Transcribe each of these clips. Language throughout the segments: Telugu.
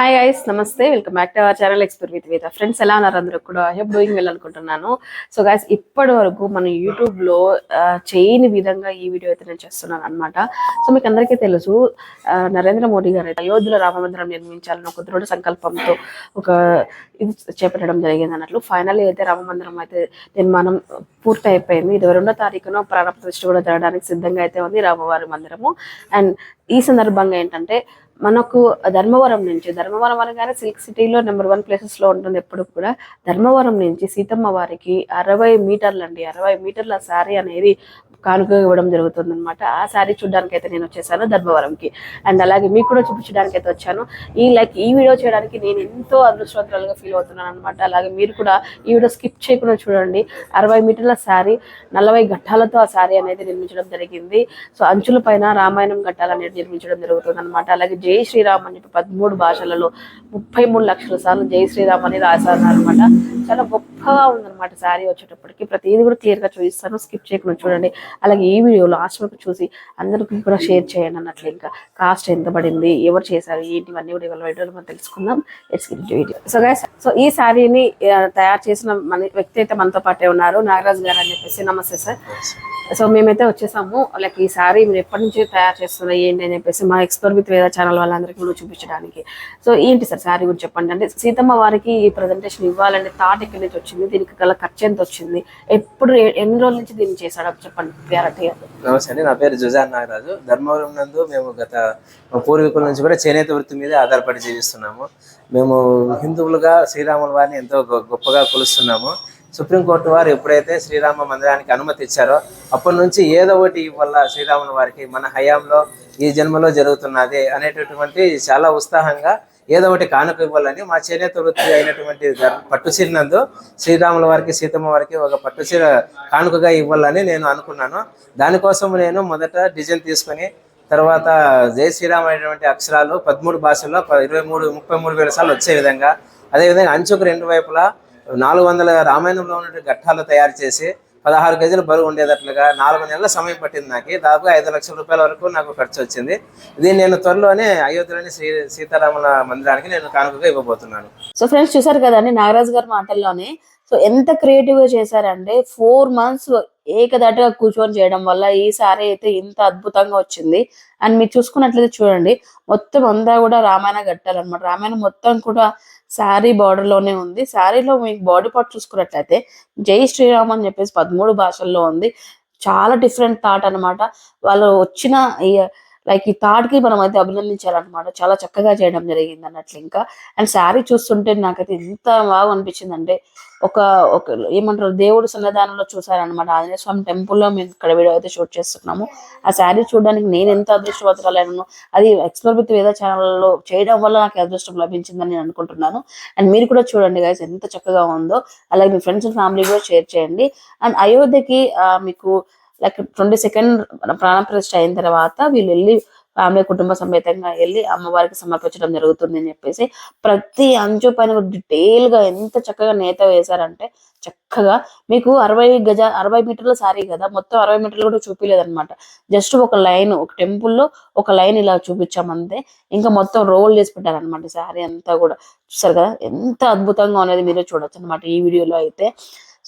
హాయ్ గైస్ నమస్తే. Welcome back to our channel ఎక్స్పర్ with with friends ఎలా ఉన్నారు అందరూ కూడా? ఐ హోప్ డూయింగ్ వెల్ అనుకుంటున్నాను. సో గైస్ ఇప్పటి వరకు మన యూట్యూబ్లో చేయని విధంగా ఈ వీడియో అయితే నేను చేస్తున్నాను అనమాట సో మీకు అందరికీ తెలుసు నరేంద్ర మోడీ గారు అయితే అయోధ్యలో రామ మందిరం నిర్మించాలని ఒక దృఢ సంకల్పంతో ఒక ఇది చేపట్టడం జరిగింది అన్నట్లు ఫైనల్ అయితే రామ మందిరం అయితే నిర్మాణం పూర్తి అయిపోయింది ఇరవై రెండో తారీఖున ప్రారంభ ప్రతిష్ఠ కూడా జరగడానికి సిద్ధంగా అయితే ఉంది రామవారి మందిరము. అండ్ ఈ సందర్భంగా ఏంటంటే మనకు ధర్మవరం నుంచి ధర్మవరం అనగానే సిల్క్ సిటీలో నెంబర్ వన్ ప్లేసెస్లో ఉంటుంది ఎప్పుడు కూడా. ధర్మవరం నుంచి సీతమ్మ వారికి అరవై మీటర్లు అండి అరవై మీటర్ల శారీ అనేది కానుక ఇవ్వడం జరుగుతుంది అనమాట ఆ శారీ చూడడానికి అయితే నేను వచ్చేసాను ధర్మవరంకి. అండ్ అలాగే మీకు కూడా చూపించడానికి అయితే వచ్చాను. ఈ లైక్ ఈ వీడియో చేయడానికి నేను ఎంతో అదృష్టవంతురాలుగా ఫీల్ అవుతున్నాను అనమాట అలాగే మీరు కూడా ఈ వీడియో స్కిప్ చేయకుండా చూడండి. అరవై మీటర్ల శారీ నలభై ఘట్టాలతో ఆ శారీ అనేది నిర్మించడం జరిగింది. సో అంచుల పైన రామాయణం ఘట్టాలు అనేది నిర్మించడం జరుగుతుంది అనమాట అలాగే జై శ్రీరామ్ అని చెప్పి పదమూడు భాషలలో ముప్పై మూడు లక్షల సార్లు జై శ్రీరామ్ అని రాశారు అనమాట చాలా గొప్పగా ఉందన్నమాట శారీ వచ్చేటప్పటికి. ప్రతిదీ కూడా క్లియర్గా చూపిస్తాను. స్కిప్ చేయకుండా చూడండి. అలాగే ఈ వీడియో లాస్ట్ వరకు చూసి అందరికీ కూడా షేర్ చేయండి అన్నట్లు ఇంకా కాస్ట్ ఎంత పడింది ఎవరు చేశారు ఏంటి ఇవన్నీ కూడా ఇవాళ వీడియోలో మనం తెలుసుకుందాం. It's video so guys so ఈ శారీని తయారు చేసిన మన వ్యక్తి అయితే మనతో పాటే ఉన్నారు నాగరాజ్ గారు అని చెప్పేసి నమస్తే సార్ సో మేమైతే వచ్చేసాము లైక్ ఈ సారీ మీరు ఎప్పటి నుంచి తయారు చేస్తున్నా ఏంటి అని చెప్పేసి మా ఎక్స్ప్లోర్ విత్ వేద ఛానల్ వాళ్ళందరికీ కూడా చూపించడానికి. సో ఏంటి సార్ సారీ గురించి చెప్పండి అంటే సీతమ్మ వారికి ఈ ప్రజెంటేషన్ ఇవ్వాలంటే థాట్ ఎక్కడి నుంచి వచ్చింది దీనికి గల ఖర్చు ఎంత వచ్చింది ఎప్పుడు ఎన్ని రోజుల నుంచి దీన్ని చేశాడో చెప్పండి. నమస్తే అండి నా పేరు జుజాన్ నాగరాజు. ధర్మవరం నందు మేము గత పూర్వీకుల నుంచి కూడా చేనేత వృత్తి మీద ఆధారపడి జీవిస్తున్నాము. మేము హిందువులుగా శ్రీరాముల వారిని ఎంతో గొ- గొప్పగా కొలుస్తున్నాము. సుప్రీంకోర్టు వారు ఎప్పుడైతే శ్రీరామ మందిరానికి అనుమతి ఇచ్చారో అప్పటి నుంచి ఏదో ఒకటి వల్ల శ్రీరాముల వారికి మన హయాంలో ఈ జన్మలో జరుగుతున్నది అనేటటువంటి చాలా ఉత్సాహంగా ఏదో ఒకటి కానుక ఇవ్వాలని మా చేనేత వృత్తి అయినటువంటి పట్టుచీరనందు నందు శ్రీరాముల వారికి సీతమ్మ వారికి ఒక పట్టుచీర కానుకగా ఇవ్వాలని నేను అనుకున్నాను. దానికోసం నేను మొదట డిజైన్ తీసుకొని తర్వాత జై శ్రీరామ్ అనేటువంటి అక్షరాలు పదమూడు భాషల్లో ప- ఇరవై మూడు ముప్పై మూడు వేల సార్లు వచ్చే విధంగా అదేవిధంగా అంచుకు రెండు వైపులా నాలుగు వందల రామాయణంలో ఉన్నటువంటి ఘట్టాలు తయారు చేసి పదహారు కేజీలు బరువు ఉండేటట్లుగా నాలుగు నెలల సమయం పట్టింది నాకు. దాదాపుగా ఐదు లక్షల రూపాయల వరకు నాకు ఖర్చు వచ్చింది. ఇది నేను త్వరలోనే అయోధ్యలోని శ్రీ సీతారాముల మందిరానికి నేను కానుకగా ఇవ్వబోతున్నాను. సో ఫ్రెండ్స్ చూసారు కదండి నాగరాజు గారి మాటల్లోనే. సో ఎంత క్రియేటివ్గా చేశారంటే ఫోర్ మంత్స్ ఏకదాటిగా కూర్చొని చేయడం వల్ల ఈ సారీ అయితే ఇంత అద్భుతంగా వచ్చింది. అండ్ మీరు చూసుకున్నట్లయితే చూడండి మొత్తం అంతా కూడా రామాయణ కట్టాలన్నమాట రామాయణం మొత్తం కూడా శారీ బార్డర్లోనే ఉంది. శారీలో మీకు బాడీ పార్ట్ చూసుకున్నట్లయితే జై శ్రీరామ్ అని చెప్పేసి పదమూడు భాషల్లో ఉంది. చాలా డిఫరెంట్ థాట్ అనమాట వాళ్ళు వచ్చిన లైక్ ఈ థాట్కి మనం అయితే అభినందించాలన్నమాట. చాలా చక్కగా చేయడం జరిగింది అన్నట్లు ఇంకా. అండ్ శారీ చూస్తుంటే నాకైతే ఎంత బాగా అనిపించింది అంటే ఒక ఒక ఏమంటారు దేవుడు సన్నిధానంలో చూసారనమాట ఆంజనేయ స్వామి టెంపుల్లో మేము ఇక్కడ వీడియో అయితే షూట్ చేస్తున్నాము. ఆ శారీ చూడడానికి నేను ఎంత అదృష్టవంతురాలను అది ఎక్స్ప్లోర్ విత్ వేద ఛానల్లో చేయడం వల్ల నాకు అదృష్టం లభించిందని నేను అనుకుంటున్నాను. అండ్ మీరు కూడా చూడండి గైస్ ఎంత చక్కగా ఉందో. అలాగే మీ ఫ్రెండ్స్ అండ్ ఫ్యామిలీ కూడా షేర్ చేయండి. అండ్ అయోధ్యకి మీకు లైక్ ట్వంటీ సెకండ్ ప్రాణప్రతిష్ఠ అయిన తర్వాత వీళ్ళు వెళ్ళి ఫ్యామిలీ కుటుంబ సమేతంగా వెళ్ళి అమ్మవారికి సమర్పించడం జరుగుతుంది అని చెప్పేసి ప్రతి అంచు పైన డీటెయిల్గా ఎంత చక్కగా నేత వేశారంటే చక్కగా మీకు అరవై గజ అరవై మీటర్ల సారీ కదా మొత్తం అరవై మీటర్లు కూడా చూపించలేదన్నమాట జస్ట్ ఒక లైన్ ఒక టెంపుల్లో ఒక లైన్ ఇలా చూపించామంతే. ఇంకా మొత్తం రోల్ చేసి పెట్టారనమాట శారీ అంతా కూడా. చూసారు కదా ఎంత అద్భుతంగా ఉన్నది మీరే చూడొచ్చు అనమాట ఈ వీడియోలో అయితే.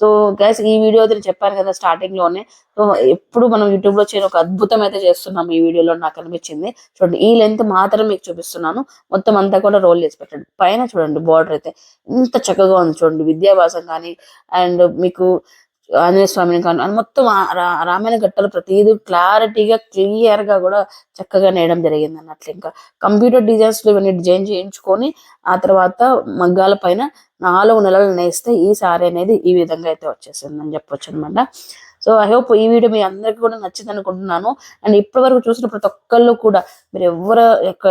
సో గైస్ ఈ వీడియో అయితే నేను చెప్పాను కదా స్టార్టింగ్లోనే. సో ఎప్పుడు మనం యూట్యూబ్లో చేయని ఒక అద్భుతం అయితే చేస్తున్నాం ఈ వీడియోలో నాకు అనిపించింది. చూడండి ఈ లెంత్ మాత్రం మీకు చూపిస్తున్నాను. మొత్తం అంతా కూడా రోల్ చేసి పెట్టండి. పైన చూడండి బార్డర్ అయితే ఎంత చక్కగా ఉంది చూడండి విద్యాభాసం కానీ అండ్ మీకు ఆంజనేయ స్వామిని కానీ అని మొత్తం రా- రామాయణ ఘట్టాలు ప్రతిదీ క్లారిటీగా క్లియర్గా కూడా చక్కగా నేయడం జరిగింది అన్నట్లు ఇంకా కంప్యూటర్ డిజైన్స్లో ఇవన్నీ డిజైన్ చేయించుకొని ఆ తర్వాత మగ్గాల పైన నాలుగు నెలలు నేస్తే ఈ సారీ అనేది ఈ విధంగా అయితే వచ్చేసింది అని చెప్పొచ్చు అనమాట సో ఐ హోప్ ఈ వీడియో మీ అందరికీ కూడా నచ్చింది అనుకుంటున్నాను. అండ్ ఇప్పటి వరకు చూసిన ప్రతి ఒక్కళ్ళు కూడా మీరు ఎవరు యొక్క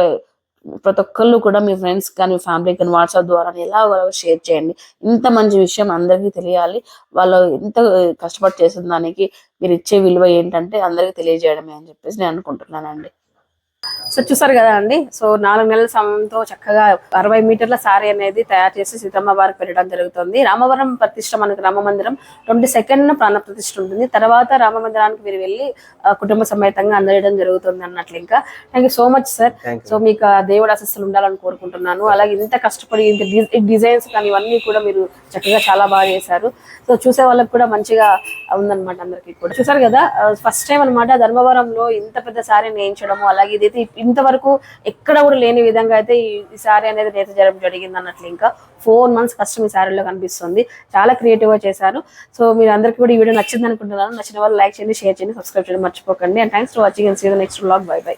ప్రతి ఒక్కళ్ళు కూడా మీ ఫ్రెండ్స్ కానీ ఫ్యామిలీ కానీ వాట్సాప్ ద్వారా ఎలా షేర్ చేయండి. ఇంత మంచి విషయం అందరికీ తెలియాలి. వాళ్ళు ఎంత కష్టపడి చేసిన దానికి మీరు ఇచ్చే విలువ ఏంటంటే అందరికీ తెలియజేయడమే అని చెప్పేసి నేను అనుకుంటున్నానండి. సో చూసారు కదా అండి? సో నాలుగు నెలల సమయంతో చక్కగా అరవై మీటర్ల సారీ అనేది తయారు చేసి సీతమ్మ వారికి పెట్టడం జరుగుతుంది. రామవరం ప్రతిష్ట మనకు రామ మందిరం ట్వంటీ సెకండ్ ప్రాణ ప్రతిష్ట ఉంటుంది. తర్వాత రామ మందిరానికి మీరు వెళ్ళి కుటుంబ సమేతంగా అందజేయడం జరుగుతుంది అన్నట్లు ఇంకా. Thank you so much sir. So మీకు ఆ దేవుడు అసలు ఉండాలని కోరుకుంటున్నాను. అలాగే ఇంత కష్టపడి ఇంత డిజైన్స్ కానీ ఇవన్నీ కూడా మీరు చక్కగా చాలా బాగా చేశారు. సో చూసే వాళ్ళకి కూడా మంచిగా ఉందన్నమాట అందరికీ కూడా. చూసారు కదా? ఫస్ట్ టైం అన్నమాట ధర్మవరంలో ఇంత పెద్ద సారీ నేయించడము అలాగే అయితే ఇంతవరకు ఎక్కడ కూడా లేని విధంగా అయితే ఈ సారీ అనేది నేత జరగడం జరిగింది అన్నట్లు ఇంకా ఫోర్ మంత్స్ కష్టం ఈ సారీలో కనిపిస్తుంది. చాలా క్రియేటివ్గా చేశారు. సో మీరు అందరికీ కూడా ఈ వీడియో నచ్చింది అనుకుంటున్నాను. నచ్చిన వాళ్ళు లైక్ చేయండి షేర్ చేయండి సబ్స్క్రైబ్ చేయండి. మర్చిపోకండి. And thanks for watching and see the next blog bye bye